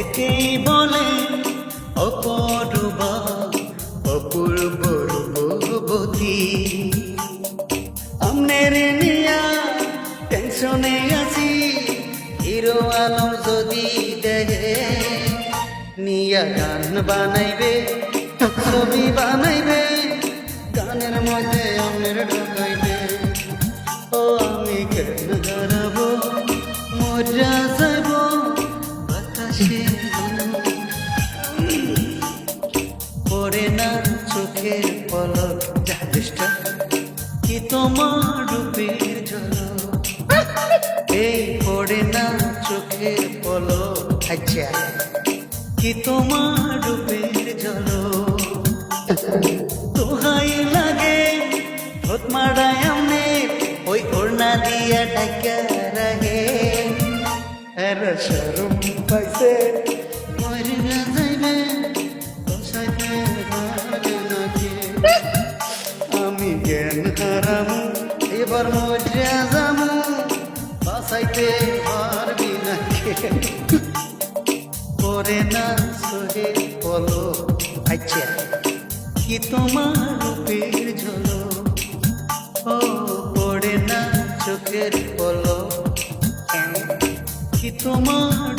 একেই বলে অপরূপা, অপূর্ব রূপবতী। আমনের নিয়া টেনশনে আছি, হিরো আলম যদি দেহে নিয়া গান বানাইবে ছবি বানাইবে, গানের মধ্যে আমনের ঢুকাইবে। ও আমি কেন না চোখের পলক জানিস কি তোমার রূপের ঝলক? এই পড়ে না চোখের পলক? আচ্ছা কি তোমার রূপের ঝলক? তোহাই লাগে, ভূত মারায় আমনে, ওই ওড়না দিয়া ডাকা রাহে। আর শরম পাইছে, মরে না যাইবে জ্ঞান হারামু এবার মজা যামু বাসাইতে পারবি না করে না সোহে বলো আচ্ছা কি? তোমার রূপের ঝলো ও পড়ে না চোখের পলো কি তোমার